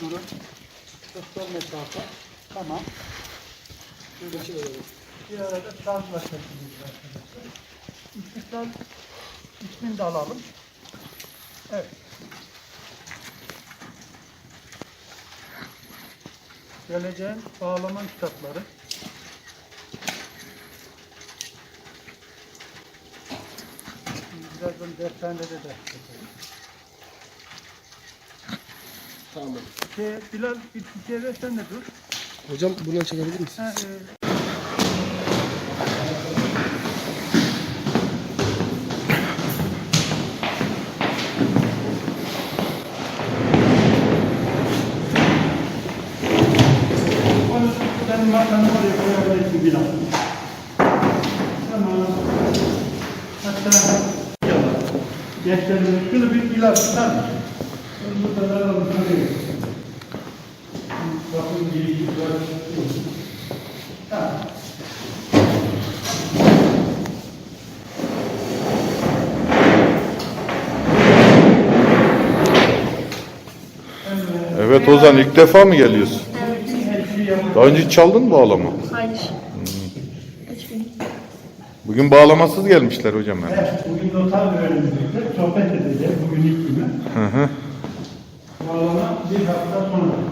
durun. Sosyal mesafe. Tamam. Bir arada şarjlaşabiliriz arkadaşlar. İstiklal ismini de alalım. Evet. Geleceğin bağlama kitapları. Birazdan dershanede de yapacağız. Tamam. Şey, Bilal bir ver sen de dur. Hocam buradan çekebilir misin? Ha, e, Onu Senin masanı oraya koyabilirsin Bilal. Tamam. Hatta gençlerin şunu bir Bilal tutar mısın? Bunu burada da Bakın bir iki var. Tamam. Evet Ozan ilk defa mı geliyorsun? Daha önce hiç çaldın mı bağlama? Hayır. Hiç bilmiyorum. Bugün bağlamasız gelmişler hocam yani. Evet, bugün noter öğrenimizde sohbet edeceğiz. Bugün ilk günü. Hı hı. Bağlama bir hafta sonra.